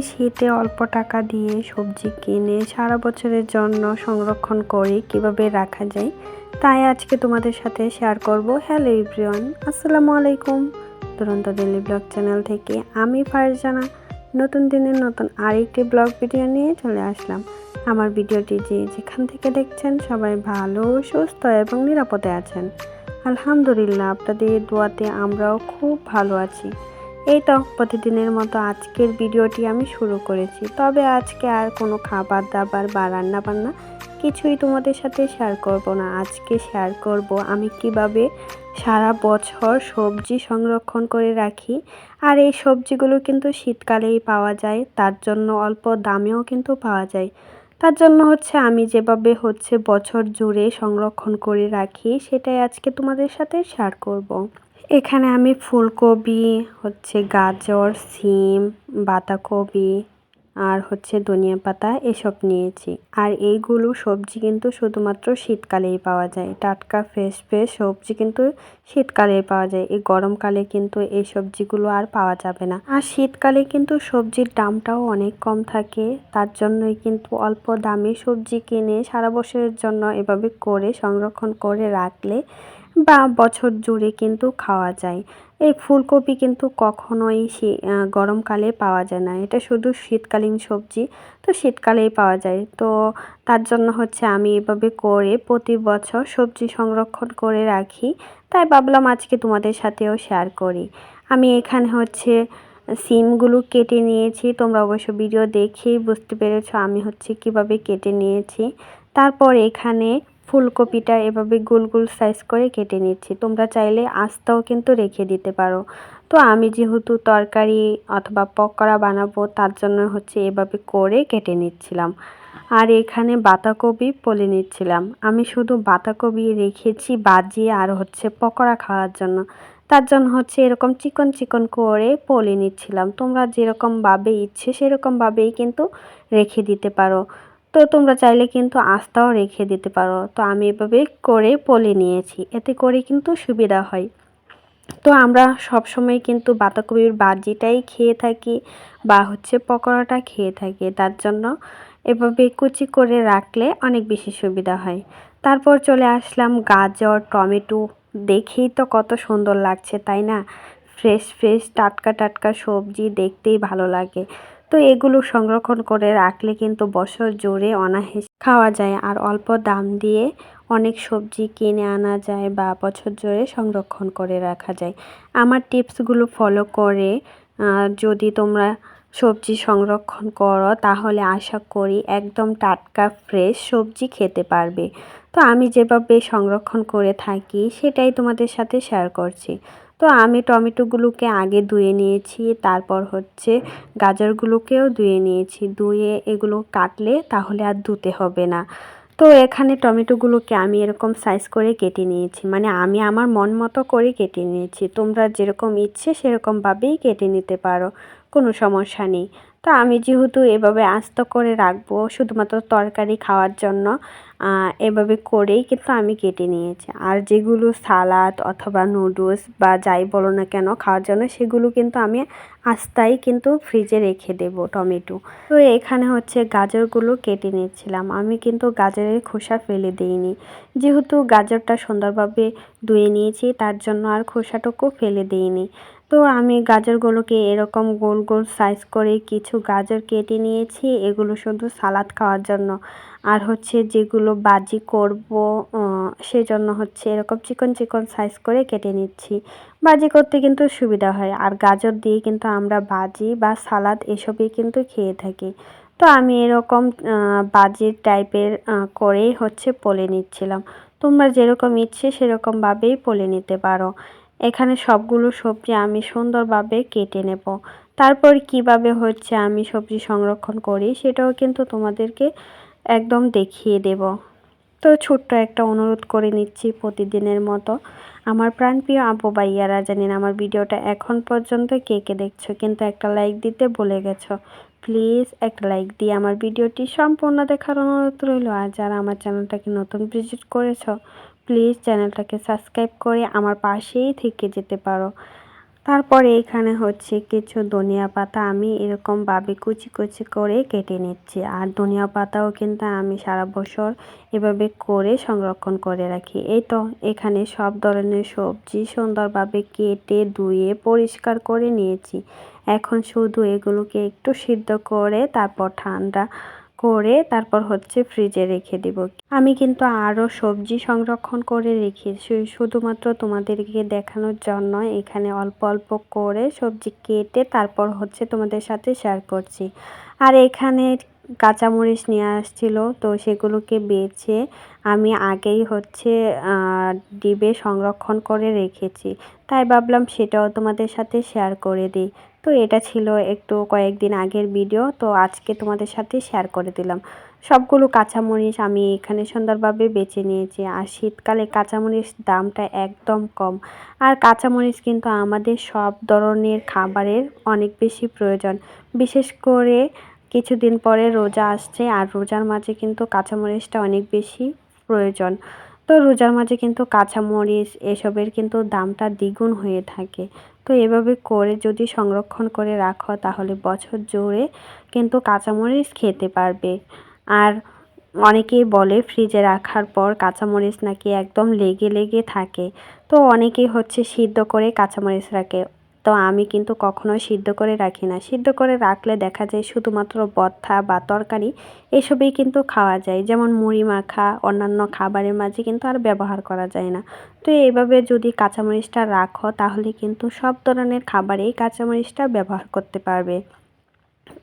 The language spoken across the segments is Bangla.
এই শীতে অল্প টাকা দিয়ে সবজি কিনে সারা বছরের জন্য সংরক্ষণ করে কীভাবে রাখা যায়, তাই আজকে তোমাদের সাথে শেয়ার করব। হ্যালো এভরিওয়ান আসসালামু আলাইকুম। দুরন্ত ডেলি ব্লগ চ্যানেল থেকে আমি ফারজানা। নতুন দিনের নতুন আরেকটি ব্লগ ভিডিও নিয়ে চলে আসলাম। আমার ভিডিওটি যে যেখান থেকে দেখছেন সবাই ভালো, সুস্থ এবং নিরাপদে আছেন। আলহামদুলিল্লাহ, আপনাদের দোয়াতে আমরাও খুব ভালো আছি। এই তো, প্রতিদিনের মতো আজকের ভিডিওটি আমি শুরু করেছি। তবে আজকে আর কোনো খাবার দাবার বা রান্না বান্না কিছুই তোমাদের সাথে শেয়ার করব না। আজকে শেয়ার করব আমি কীভাবে সারা বছর সবজি সংরক্ষণ করে রাখি। আর এই সবজিগুলো কিন্তু শীতকালেই পাওয়া যায়, তার জন্য অল্প দামেও কিন্তু পাওয়া যায়। তার জন্য হচ্ছে আমি যেভাবে হচ্ছে বছর জুড়ে সংরক্ষণ করে রাখি, সেটাই আজকে তোমাদের সাথে শেয়ার করব। এখানে আমি ফুলকপি, হচ্ছে গাজর, সিম, বাঁধাকপি আর হচ্ছে ধনিয়া পাতা এসব নিয়েছি। আর এইগুলো সবজি কিন্তু শুধুমাত্র শীতকালেই পাওয়া যায়। টাটকা, ফ্রেশ ফ্রেশ সবজি কিন্তু শীতকালেই পাওয়া যায়। এই গরমকালে কিন্তু এই সবজিগুলো আর পাওয়া যাবে না। আর শীতকালে কিন্তু সবজির দামটাও অনেক কম থাকে। তার জন্যই কিন্তু অল্প দামে সবজি কিনে সারা বছরের জন্য এভাবে করে সংরক্ষণ করে রাখলে বা বছর জুড়ে কিন্তু খাওয়া যায়। এই ফুলকপি কিন্তু কখনোই গরমকালে পাওয়া যায় না। এটা শুধু শীতকালীন সবজি, তো শীতকালেই পাওয়া যায়। তো তার জন্য হচ্ছে আমি এভাবে করে প্রতি বছর সবজি সংরক্ষণ করে রাখি। তাই ভাবলাম আজকে তোমাদের সাথেও শেয়ার করি। আমি এখানে হচ্ছে সিমগুলো কেটে নিয়েছি। তোমরা অবশ্য ভিডিও দেখেই বুঝতে পেরেছ আমি হচ্ছে কীভাবে কেটে নিয়েছি। তারপর এখানে ফুলকপিটা এভাবে গোল গোল সাইজ করে কেটে নিচ্ছি। তোমরা চাইলে আস্তাও কিন্তু রেখে দিতে পারো। তো আমি যেহেতু তরকারি অথবা পকোড়া বানাবো, তার জন্য হচ্ছে এভাবে করে কেটে নিচ্ছিলাম। আর এখানে বাঁধাকপি পলে নিচ্ছিলাম। আমি শুধু বাঁধাকপি রেখেছি বাজিয়ে আর হচ্ছে পকোড়া খাওয়ার জন্য। তার জন্য হচ্ছে এরকম চিকন চিকন করে পলে নিচ্ছিলাম। তোমরা যেরকমভাবে ইচ্ছে সেরকমভাবেই কিন্তু রেখে দিতে পারো। তো তোমরা চাইলে কিন্তু আস্তাও রেখে দিতে পারো। তো আমি এভাবে করে পলে নিয়েছি, এতে করে কিন্তু সুবিধা হয়। তো আমরা সব সময় কিন্তু বাঁধাকপির বাজিটাই খেয়ে থাকি বা হচ্ছে পকোড়াটা খেয়ে থাকি। তার জন্য এভাবে কুচি করে রাখলে অনেক বেশি সুবিধা হয়। তারপর চলে আসলাম গাজর, টমেটো। দেখেই তো কত সুন্দর লাগছে, তাই না? ফ্রেশ ফ্রেশ, টাটকা টাটকা সবজি দেখতেই ভালো লাগে। তো এগুলো সংরক্ষণ করে রাখলে কিন্তু বছর জুড়ে অনাহেস খাওয়া যায়। আর অল্প দাম দিয়ে অনেক সবজি কিনে আনা যায় বা বছর জুড়ে সংরক্ষণ করে রাখা যায়। আমার টিপসগুলো ফলো করে যদি তোমরা সবজি সংরক্ষণ করো, তাহলে আশা করি একদম টাটকা, ফ্রেশ সবজি খেতে পারবে। তো আমি যেভাবে সংরক্ষণ করে থাকি, সেটাই তোমাদের সাথে শেয়ার করছি। তো আমি টমেটোগুলোকে আগে ধুয়ে নিয়েছি, তারপর হচ্ছে গাজরগুলোকেও ধুয়ে নিয়েছি। ধুয়ে এগুলো কাটলে তাহলে আর ধুতে হবে না। তো এখানে টমেটোগুলোকে আমি এরকম সাইজ করে কেটে নিয়েছি মানে আমি আমার মন মতো করে কেটে নিয়েছি। তোমরা যেরকম ইচ্ছে সেরকমভাবেই কেটে নিতে পারো, কোনো সমস্যা নেই। তো আমি যেহেতু এভাবে আস্ত করে রাখব, শুধুমাত্র তরকারি খাওয়ার জন্য এভাবে করেই কিন্তু আমি কেটে নিয়েছি। আর যেগুলো সালাদ অথবা নুডলস বা যাই বলো না কেন খাওয়ার জন্য সেগুলো কিন্তু আমি আস্তাই কিন্তু ফ্রিজে রেখে দেব টমেটো। তো এখানে হচ্ছে গাজরগুলো কেটে নিচ্ছিলাম। আমি কিন্তু গাজরের খোসা ফেলে দিইনি। যেহেতু গাজরটা সুন্দরভাবে ধুয়ে নিয়েছি, তার জন্য আর খোসাটুকু ফেলে দিইনি। তো আমি গাজরগুলোকে এরকম গোল গোল সাইজ করে কিছু গাজর কেটে নিয়েছি। এগুলো শুধু সালাদ খাওয়ার জন্য। আর হচ্ছে যেগুলো বাজি করব সেজন্য হচ্ছে এরকম চিকন চিকন সাইজ করে কেটে নিচ্ছি। বাজি করতে কিন্তু সুবিধা হয়। আর গাজর দিয়ে কিন্তু আমরা বাজি বা সালাদ এসবই কিন্তু খেয়ে থাকি। তো আমি এরকম বাজির টাইপের করেই হচ্ছে পলে নিচ্ছিলাম। তোমরা যেরকম ইচ্ছে সেরকমভাবেই পলে নিতে পারো। এখানে সবগুলো সবজি আমি সুন্দরভাবে কেটে নেব। তারপর কীভাবে হচ্ছে আমি সবজি সংরক্ষণ করি সেটাও কিন্তু তোমাদেরকে একদম দেখিয়ে দেব। তো ছোট্ট একটা অনুরোধ করে নিচ্ছি প্রতিদিনের মতো। আমার প্রাণপ্রিয় আব্বু ভাইয়ারা, জানেন আমার ভিডিওটা এখন পর্যন্ত কে কে দেখছ, কিন্তু একটা লাইক দিতে বলে গেছো। প্লিজ একটা লাইক দিয়ে আমার ভিডিওটি সম্পূর্ণ দেখার অনুরোধ রইল। আর যারা আমার চ্যানেলটাকে নতুন ভিজিট করেছ প্লিজ চ্যানেলটাকে সাবস্ক্রাইব করে আমার পাশেই থেকে যেতে পারো। তারপরে এখানে হচ্ছে কিছু ধনিয়া পাতা আমি এরকমভাবে কুচি কুচি করে কেটে নিচ্ছি। আর ধনিয়া পাতাও কিন্তু আমি সারা বছর এভাবে করে সংরক্ষণ করে রাখি। এই তো এখানে সব ধরনের সবজি সুন্দরভাবে কেটে ধুয়ে পরিষ্কার করে নিয়েছি। এখন শুধু এগুলোকে একটু সিদ্ধ করে তারপর ঠান্ডা করে তারপর হচ্ছে ফ্রিজে রেখে দিব। আমি কিন্তু আরও সবজি সংরক্ষণ করে রেখি শুধুমাত্র তোমাদেরকে দেখানোর জন্য। এখানে অল্প অল্প করে সবজি কেটে তারপর হচ্ছে তোমাদের সাথে শেয়ার করছি। আর এখানে কাঁচামরিচ নিয়ে আসছিল, তো সেগুলোকে বেছে আমি আগেই হচ্ছে ডিবে সংরক্ষণ করে রেখেছি। তাই ভাবলাম সেটাও তোমাদের সাথে শেয়ার করে দিই। তো এটা ছিল একটু কয়েকদিন আগের ভিডিও তো আজকে তোমাদের সাথে শেয়ার করে দিলাম। সবগুলো কাঁচামরিচ আমি এখানে সুন্দরভাবে বেছে নিয়েছি, আর শীতকালে কাঁচামরিচ দামটা একদম কম। আর কাঁচামরিচ কিন্তু আমাদের সব ধরনের খাবারের অনেক বেশি প্রয়োজন। বিশেষ করে কিছুদিন পরে রোজা আসছে, আর রোজার মাঝে কিন্তু কাঁচামরিচটা অনেক বেশি প্রয়োজন। তো রোজার মাঝে কিন্তু কাঁচামরিচ এসবের কিন্তু দামটা দ্বিগুণ হয়ে থাকে। তো এভাবে করে যদি সংরক্ষণ করে রাখো, তাহলে বছর জুড়ে কিন্তু কাঁচামরিচ খেতে পারবে। আর অনেকেই বলে ফ্রিজে রাখার পর কাঁচামরিচ নাকি একদম লেগে লেগে থাকে। তো অনেকেই হচ্ছে সিদ্ধ করে কাঁচামরিচ রাখে। তো আমি কিন্তু কখনোই সিদ্ধ করে রাখি না। সিদ্ধ করে রাখলে দেখা যায় শুধুমাত্র বথা বা তরকারি এসবই কিন্তু খাওয়া যায়। যেমন মুড়ি মাখা, অন্যান্য খাবারের মাঝে কিন্তু আর ব্যবহার করা যায় না। তো এইভাবে যদি কাঁচামরিচটা রাখো, তাহলে কিন্তু সব ধরনের খাবারেই কাঁচামরিচটা ব্যবহার করতে পারবে।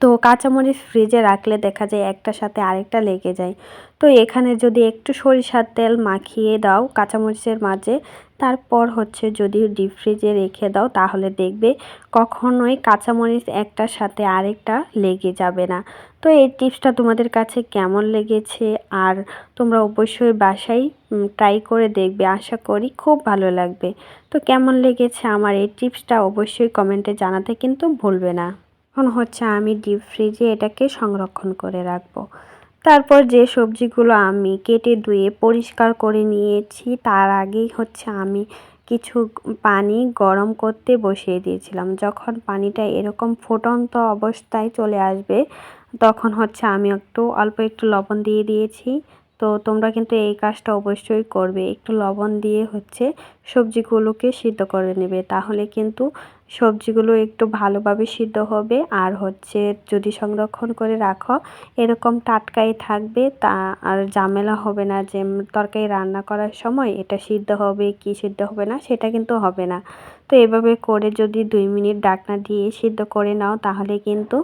তো কাঁচামরিচ ফ্রিজে রাখলে দেখা যায় একটার সাথে আরেকটা লেগে যায়। তো এখানে যদি একটু সরিষার তেল মাখিয়ে দাও কাঁচামরিচের মাঝে তারপর হচ্ছে যদি ডিপ ফ্রিজে রেখে দাও, তাহলে দেখবে কখনোই কাঁচামরিচ একটার সাথে আরেকটা লেগে যাবে না। তো এই টিপসটা তোমাদের কাছে কেমন লেগেছে? আর তোমরা অবশ্যই বাসায় ট্রাই করে দেখবে। আশা করি খুব ভালো লাগবে। তো কেমন লেগেছে আমার এই টিপসটা অবশ্যই কমেন্টে জানাতে কিন্তু ভুলবে না। এখন হচ্ছে আমি ডিপ ফ্রিজে এটাকে সংরক্ষণ করে রাখব। তারপর যে সবজিগুলো আমি কেটে ধুয়ে পরিষ্কার করে নিয়েছি, তার আগেই হচ্ছে আমি কিছু পানি গরম করতে বসিয়ে দিয়েছিলাম। যখন পানিটা এরকম ফুটন্ত অবস্থায় চলে আসবে, তখন হচ্ছে আমি একটু অল্প একটু লবণ দিয়ে দিয়েছি। তো তোমরা কিন্তু এই কাজটা অবশ্যই করবে। একটু লবণ দিয়ে হচ্ছে সবজিগুলোকে সিদ্ধ করে নেবে। তাহলে কিন্তু সবজিগুলো একটু ভালোভাবে সিদ্ধ হবে। আর হচ্ছে যদি সংরক্ষণ করে রাখো, এরকম টাটকাই থাকবে, তা আর ঝামেলা হবে না যে তরকারি রান্না করার সময় এটা সিদ্ধ হবে কি সিদ্ধ হবে না সেটা কিন্তু হবে না। তো এভাবে করে যদি দুই মিনিট ডাকনা দিয়ে সিদ্ধ করে নাও, তাহলে কিন্তু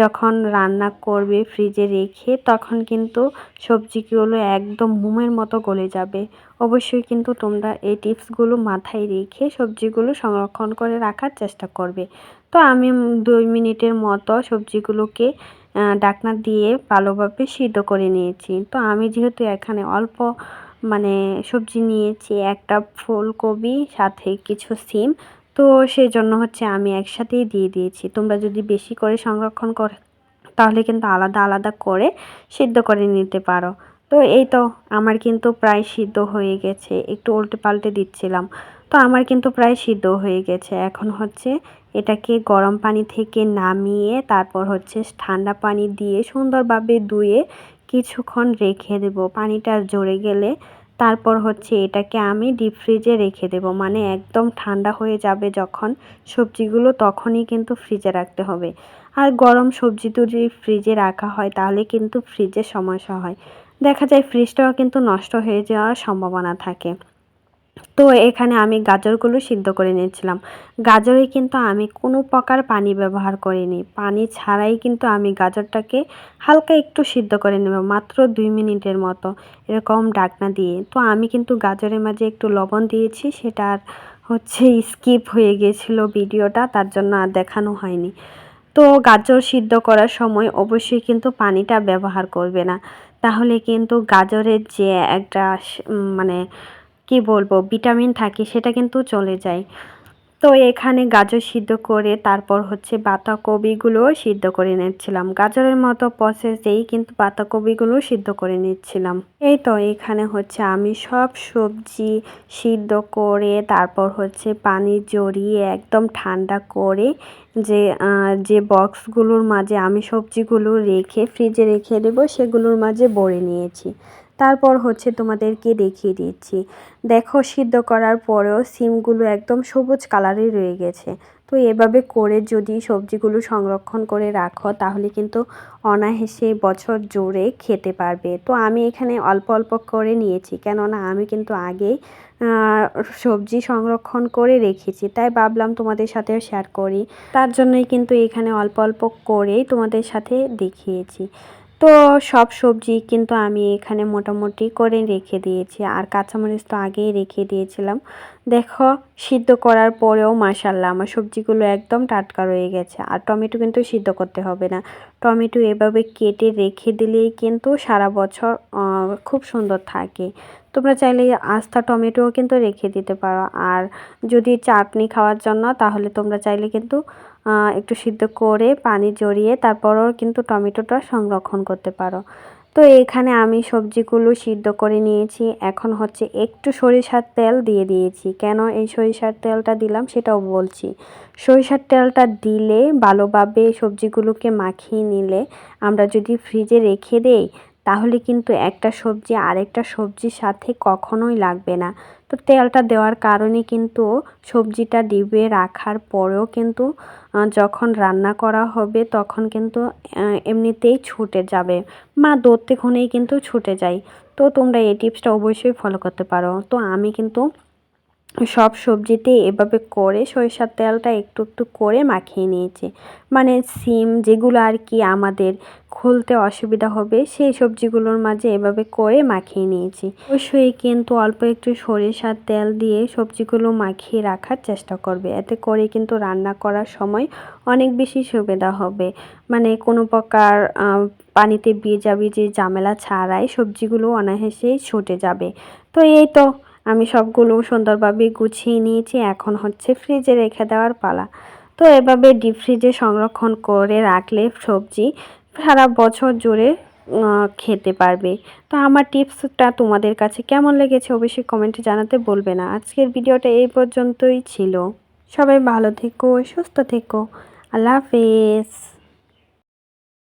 যখন রান্না করবে ফ্রিজে রেখে, তখন কিন্তু সবজিগুলো একদম মোমের মতো গলে যাবে। অবশ্যই কিন্তু তোমরা এই টিপসগুলো মাথায় রেখে সবজিগুলো সংরক্ষণ করে রাখার চেষ্টা করবে। তো আমি দুই মিনিটের মতো সবজিগুলোকে ডাকনা দিয়ে ভালোভাবে সিদ্ধ করে নিয়েছি। তো আমি যেহেতু এখানে অল্প মানে সবজি নিয়েছি, একটা ফুলকপি, সাথে কিছু সিম তো সেই জন্য হচ্ছে আমি একসাথেই দিয়ে দিয়েছি। তোমরা যদি বেশি করে সংরক্ষণ করে, তাহলে কিন্তু আলাদা আলাদা করে সিদ্ধ করে নিতে পারো। তো এই তো আমার কিন্তু প্রায় সিদ্ধ হয়ে গেছে। একটু উল্টে পাল্টে দিচ্ছিলাম। তো আমার কিন্তু প্রায় সিদ্ধ হয়ে গেছে। এখন হচ্ছে এটাকে গরম পানি থেকে নামিয়ে তারপর হচ্ছে ঠান্ডা পানি দিয়ে সুন্দরভাবে ধুয়ে কিছুক্ষণ রেখে দেব। পানিটা জড়ে গেলে তারপর হচ্ছে এটাকে আমি ডিপ ফ্রিজে রেখে দেব। মানে একদম ঠান্ডা হয়ে যাবে যখন সবজিগুলো, তখনই কিন্তু ফ্রিজে রাখতে হবে। আর গরম সবজি তো যদি ফ্রিজে রাখা হয়, তাহলে কিন্তু ফ্রিজে সমস্যা হয়। দেখা যায় ফ্রিজটাও কিন্তু নষ্ট হয়ে যাওয়ার সম্ভাবনা থাকে। তো এখানে আমি গাজরগুলো সিদ্ধ করে নিয়েছিলাম। গাজরে কিন্তু আমি কোনো প্রকার পানি ব্যবহার করিনি। পানি ছাড়াই কিন্তু আমি গাজরটাকে হালকা একটু সিদ্ধ করে নেব, মাত্র দুই মিনিটের মতো এরকম ডাকনা দিয়ে। তো আমি কিন্তু গাজরের মাঝে একটু লবণ দিয়েছি, সেটা আর হচ্ছে স্কিপ হয়ে গিয়েছিল ভিডিওটা, তার জন্য আর দেখানো হয়নি। তো গাজর সিদ্ধ করার সময় অবশ্যই কিন্তু পানিটা ব্যবহার করবে না। তাহলে কিন্তু গাজরের যে একটা মানে কি বলব, ভিটামিন থাকে, সেটা কিন্তু চলে যায়। তো এখানে গাজর সিদ্ধ করে তারপর হচ্ছে বাঁধাকপিগুলোও সিদ্ধ করে নিচ্ছিলাম। গাজরের মতো প্রসেসেই কিন্তু বাঁধাকপিগুলোও সিদ্ধ করে নিচ্ছিলাম। এই তো এখানে হচ্ছে আমি সব সবজি সিদ্ধ করে তারপর হচ্ছে পানি জড়িয়ে একদম ঠান্ডা করে যে যে বক্সগুলোর মাঝে আমি সবজিগুলো রেখে ফ্রিজে রেখে দেবো, সেগুলোর মাঝে ভরে নিয়েছি। তারপর হচ্ছে তোমাদেরকে দেখিয়ে দিচ্ছি। দেখো, সিদ্ধ করার পরেও সিমগুলো একদম সবুজ কালারই রয়ে গেছে। তো এভাবে করে যদি সবজিগুলো সংরক্ষণ করে রাখো, তাহলে কিন্তু অনায়াসে বছর জুড়ে খেতে পারবে। তো আমি এখানে অল্প অল্প করে নিয়েছি, কেননা আমি কিন্তু আগেই সবজি সংরক্ষণ করে রেখেছি। তাই ভাবলাম তোমাদের সাথেও শেয়ার করি। তার জন্যই কিন্তু এখানে অল্প অল্প করেই তোমাদের সাথে দেখিয়েছি। তো সব সবজি কিন্তু আমি এখানে মোটামুটি করে রেখে দিয়েছি। আর কাঁচামরিচ তো আগেই রেখে দিয়েছিলাম। দেখো, সিদ্ধ করার পরেও মাসাল্লাহ আমার সবজিগুলো একদম টাটকা রয়ে গেছে। আর টমেটো কিন্তু সিদ্ধ করতে হবে না। টমেটো এভাবে কেটে রেখে দিলেই কিন্তু সারা বছর খুব সুন্দর থাকে। তোমরা চাইলে আস্তা টমেটোও কিন্তু রেখে দিতে পারো। আর যদি চাটনি খাওয়ার জন্য, তাহলে তোমরা চাইলে কিন্তু একটু সিদ্ধ করে পানি জড়িয়ে তারপরও কিন্তু টমেটোটা সংরক্ষণ করতে পারো। তো এখানে আমি সবজিগুলো সিদ্ধ করে নিয়েছি। এখন হচ্ছে একটু সরিষার তেল দিয়ে দিয়েছি। কেন এই সরিষার তেলটা দিলাম সেটাও বলছি। সরিষার তেলটা দিলে ভালোভাবে সবজিগুলোকে মাখিয়ে নিলে আমরা যদি ফ্রিজে রেখে দেই তাহলে কিন্তু একটা সবজি আরেকটা সবজির সাথে কখনোই লাগবে না। তো তেলটা দেওয়ার কারণে কিন্তু সবজিটা ডিবে রাখার পরেও কিন্তু যখন রান্না করা হবে তখন কিন্তু এমনিতেই ছুটে যাবে। মা দত্তেক্ষণেই কিন্তু ছুটে যায়। তো তোমরা এই টিপসটা অবশ্যই ফলো করতে পারো। তো আমি কিন্তু সব সবজিতে এভাবে করে সরিষার তেলটা একটু একটু করে মাখিয়ে নিয়েছি। মানে সিম যেগুলো আর কি আমাদের খুলতে অসুবিধা হবে, সেই সবজিগুলোর মাঝে এভাবে করে মাখিয়ে নিয়েছি। অবশ্যই কিন্তু অল্প একটু সরিষার তেল দিয়ে সবজিগুলো মাখিয়ে রাখার চেষ্টা করবে। এতে করে কিন্তু রান্না করার সময় অনেক বেশি সুবিধা হবে। মানে কোনো প্রকার পানিতে ভিজা ভিজে ঝামেলা ছাড়াই সবজিগুলো অনায়াসেই ছুটে যাবে। তো এই তো, আমি সবগুলো সুন্দরভাবে গুছিয়ে নিয়েছি, এখন হচ্ছে ফ্রিজে রেখে দেওয়ার পালা। তো এভাবে ডিপ ফ্রিজে সংরক্ষণ করে রাখলে সবজি সারা বছর জুড়ে খেতে পারবে। তো আমার টিপসটা তোমাদের কাছে কেমন লেগেছে অবশ্যই কমেন্টে জানাতে বলবে না। আজকের ভিডিওটা এই পর্যন্তই ছিল। সবাই ভালো থেকো, সুস্থ থেকো। আল্লাহ হাফেজ।